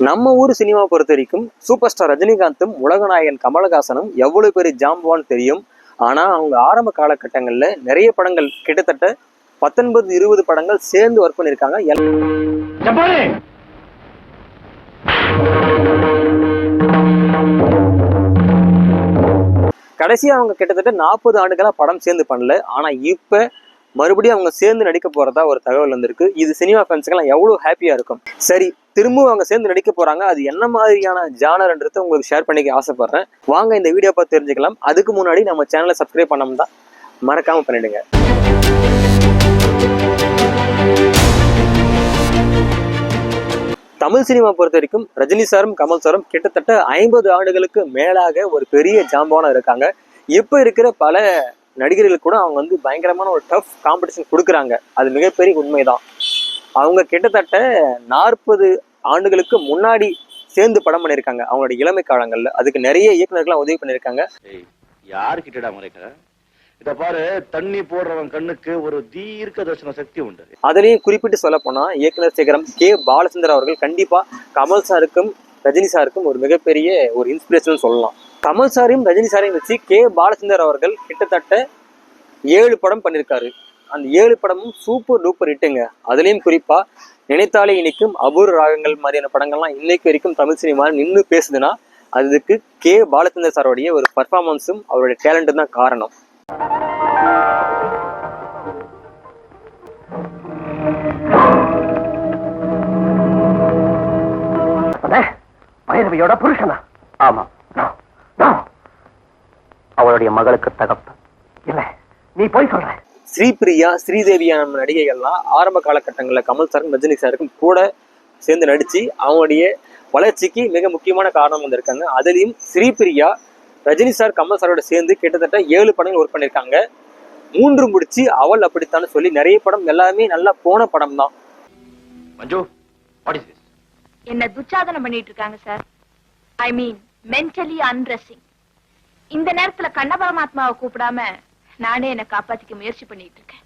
நம்ம ஊர் சினிமா பொறுத்த வரைக்கும் சூப்பர் ஸ்டார் ரஜினிகாந்தும் உலகநாயகன் கமலஹாசனும் எவ்வளவு பெரிய ஜாம்பவான்னு தெரியும். ஆனா அவங்க ஆரம்ப காலகட்டங்கள்ல நிறைய படங்கள் கிட்டத்தட்ட பத்தொன்பது இருபது படங்கள் சேர்ந்து ஒர்க் பண்ணியிருக்காங்க. எல்- ஜப்பானே! கடைசியா அவங்க கிட்டத்தட்ட நாற்பது ஆண்டுகளா படம் சேர்ந்து பண்ணல. ஆனா இப்ப மறுபடியும் அவங்க சேர்ந்து நடிக்க போறதா ஒரு தகவல் வந்திருக்கு. இது சினிமா ஃபேன்ஸுக்கெல்லாம் எவ்வளவு ஹாப்பியா இருக்கும். சரி திரும்பவும் அவங்க சேர்ந்து நடிக்க போறாங்க. அது என்ன மாதிரியான ஜானர்ன்றத உங்களுக்கு ஷேர் பண்ணிக்க ஆசைப்படுறேன். வாங்க இந்த வீடியோ பார்த்து தெரிஞ்சுக்கலாம். அதுக்கு முன்னாடி நம்ம சேனலை சப்ஸ்கிரைப் பண்ணோம்னா மறக்காம பண்ணிடுங்க. தமிழ் சினிமா பொறுத்த வரைக்கும் ரஜினி சாரும் கமல் சாரும் கிட்டத்தட்ட ஐம்பது ஆண்டுகளுக்கு மேலாக ஒரு பெரிய ஜாம்பவானா இருக்காங்க. இப்போ இருக்கிற பல நடிகர்களுக்கு கூட அவங்க வந்து பயங்கரமான ஒரு டஃப் காம்படிஷன் கொடுக்குறாங்க. அது மிகப்பெரிய உண்மைதான். அவங்க கிட்டத்தட்ட நாற்பது ஆண்டுகளுக்கு முன்னாடி சேர்ந்து படம் பண்ணியிருக்காங்க. அவங்களோட இளமை காலங்கள்ல. அதுக்கு நிறைய இயக்குனர்கள்லாம் உதவி பண்ணியிருக்காங்க. யாருக்கிட்டடா முறைக்கிற இத பாரு தண்ணி போடுறவன் கண்ணுக்கு ஒரு தீர்க்க தரிசன சக்தி உண்டு. அதுலயும் குறிப்பிட்டு சொல்ல போனா இயக்குனர் சேகரம் கே. பாலச்சந்தர் அவர்கள் கண்டிப்பா கமல் சாருக்கும் ரஜினி சாருக்கும் ஒரு மிகப்பெரிய ஒரு இன்ஸ்பிரேஷன் சொல்லலாம். கமல் சாரையும் ரஜினி சாரையும் வச்சு கே. பாலச்சந்தர் அவர்கள் கிட்டத்தட்ட ஏழு படம் பண்ணியிருக்காரு. அந்த ஏழு படமும் சூப்பர் டூப்பர் ஹிட்டுங்க அதுலயும் குறிப்பா நினைத்தாலே இனிக்கும் அபூர்வ ராகங்கள் மாதிரியான படங்கள்லாம் இன்னைக்கு வரைக்கும் தமிழ் சினிமா நின்று பேசுதுன்னா அதுக்கு கே பாலச்சந்தர் சாரோடைய ஒரு பர்ஃபார்மன்ஸும் அவருடைய டேலண்ட்டும் தான் காரணம். பைரவியோட புருஷனா? ஆமா. அவளுடைய மகளுக்கு தகப்ப இல்ல நீ போய் சொல்ற ஸ்ரீபிரியா ஸ்ரீதேவியான நடிகைகள்லாம் ஆரம்ப காலகட்டங்களில் கமல் சாருக்கும் ரஜினி சாருக்கும் கூட சேர்ந்து நடிச்சு அவங்களுடைய வளர்ச்சிக்கு மிக முக்கியமான காரணம் வந்திருக்காங்க. அதுலேயும் ஸ்ரீபிரியா ரஜினி சார் கமல் சாரோட சேர்ந்து கிட்டத்தட்ட ஏழு படங்கள் ஒர்க் பண்ணியிருக்காங்க. மூன்று முடிச்சு அவள் அப்படித்தான்னு சொல்லி நிறைய படம் எல்லாமே நல்லா போன படம் தான். மஞ்சு வாட் இஸ் திஸ் என்ன துச்சாதனம் பண்ணிட்டு இருக்காங்க சார் ஐ மீன் மென்டலி அன்ரெஸ்டிங் இந்த நேரத்துல கண்ண பரமாத்மாவை கூப்பிடாம நானே என்ன காப்பாத்திக்க முயற்சி பண்ணிட்டு இருக்கேன்.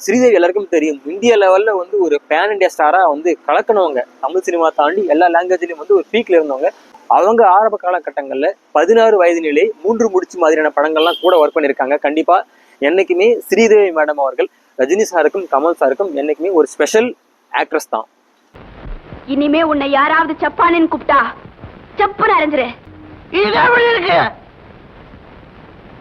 ஸ்ரீதேவி எல்லாருக்கும் தெரியும் இந்தியா லெவல்ல வந்து ஒரு பேன் இண்டியா ஸ்டாரா வந்து கலக்கணவங்க தமிழ் சினிமா தாண்டி எல்லா லாங்குவேஜ்லயும் வந்து ஒரு பீக்ல இருந்தவங்க. அவங்க ஆரம்ப காலகட்டங்கள்ல பதினாறு வயதினிலே மூன்று முடிச்சு மாதிரியான படங்கள்லாம் கூட ஒர்க் பண்ணியிருக்காங்க கண்டிப்பா என்னைக்குமே ஸ்ரீதேவி மேடம் அவர்கள் ரஜினி சாருக்கும் கமல் சாருக்கும் என்னைக்குமே ஒரு ஸ்பெஷல் ஆக்ட்ரஸ் தான். இனிமே உன்னை யாராவது சப்பானேன்னு கூப்பிட்டா சப்புன்னு அரைஞ்சிரு.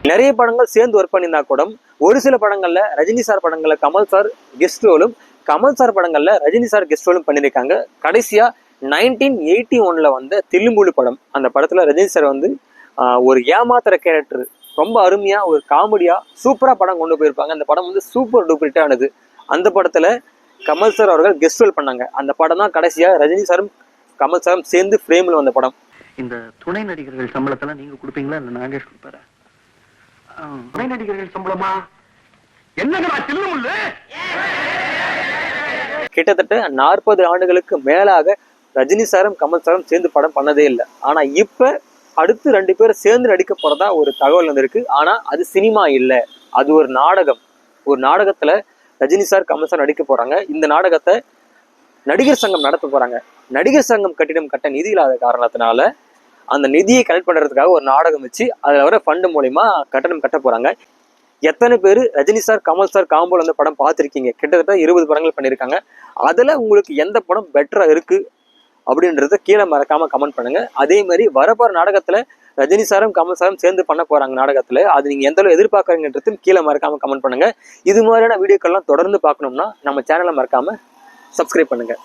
நிறைய படங்கள் சேர்ந்து ஒர்க் பண்ணியிருந்தா கூட ஒரு சில படங்களில் ரஜினி சார் படங்களில் கமல் சார் கெஸ்ட் ரோலும் கமல் சார் படங்களில் ரஜினி சார் கெஸ்ட் ரோலும் பண்ணியிருக்காங்க. கடைசியாக நைன்டீன் எயிட்டி ஒன்ல வந்த தில்லும்புலு படம் அந்த படத்தில் ரஜினி சார் வந்து ஒரு ஏமாத்துற கேரக்டர் ரொம்ப அருமையாக ஒரு காமெடியாக சூப்பராக படம் கொண்டு போயிருப்பாங்க. அந்த படம் வந்து சூப்பர் டூப்பர் ஆனது. அந்த படத்தில் கமல் சார் அவர்கள் கெஸ்ட் ரோல் பண்ணாங்க. அந்த படம் தான் கடைசியாக ரஜினி சாரும் கமல் சாரும் சேர்ந்து ஃப்ரேமில் வந்த படம். இந்த துணை நடிகர்கள் சம்பளத்தெல்லாம் நீங்கள் கொடுப்பீங்களா? இல்லை நாகேஷ் கொடுப்பாரா நடிகர்கள் சம்பளமா? என்னங்கடா சில்லுமுள்ளு கிட்டத்தட்ட நாற்பது ஆண்டுகளுக்கு மேலாக ரஜினி சாரும் கமல் சாரும் சேர்ந்து படம் பண்ணதே இல்லை. ஆனா இப்ப அடுத்து ரெண்டு பேரும் சேர்ந்து நடிக்க போறதா ஒரு தகவல் வந்திருக்கு. ஆனா அது சினிமா இல்ல. அது ஒரு நாடகம். ஒரு நாடகத்துல ரஜினி சார் கமல் சார் நடிக்க போறாங்க. இந்த நாடகத்தை நடிகர் சங்கம் நடத்த போறாங்க. நடிகர் சங்கம் கட்டிடம் கட்ட நிதி இல்லாத காரணத்தினால அந்த நிதியை கலெக்ட் பண்ணுறதுக்காக ஒரு நாடகம் வச்சு அதில் வர ஃபண்டு மூலிமா கட்டணம் கட்ட போகிறாங்க எத்தனை பேர்? ரஜினி சார் கமல் சார் காம்போல அந்த படம் பார்த்துருக்கீங்க. கிட்டத்தட்ட இருபது படங்கள் பண்ணியிருக்காங்க அதில் உங்களுக்கு எந்த படம் பெட்டராக இருக்குது அப்படின்றத கீழே மறக்காமல் கமெண்ட் பண்ணுங்கள் அதே மாதிரி வரப்போகிற நாடகத்தில் ரஜினி சாரும் கமல் சாரும் சேர்ந்து பண்ண போகிறாங்க நாடகத்தில். அது நீங்கள் எந்த அளவு எதிர்பார்க்குறீங்கன்றதும் கீழே மறக்காமல் கமெண்ட் பண்ணுங்க. இது மாதிரியான வீடியோக்கள்லாம் தொடர்ந்து பார்க்கணும்னா நம்ம சேனலை மறக்காமல் சப்ஸ்கிரைப் பண்ணுங்கள்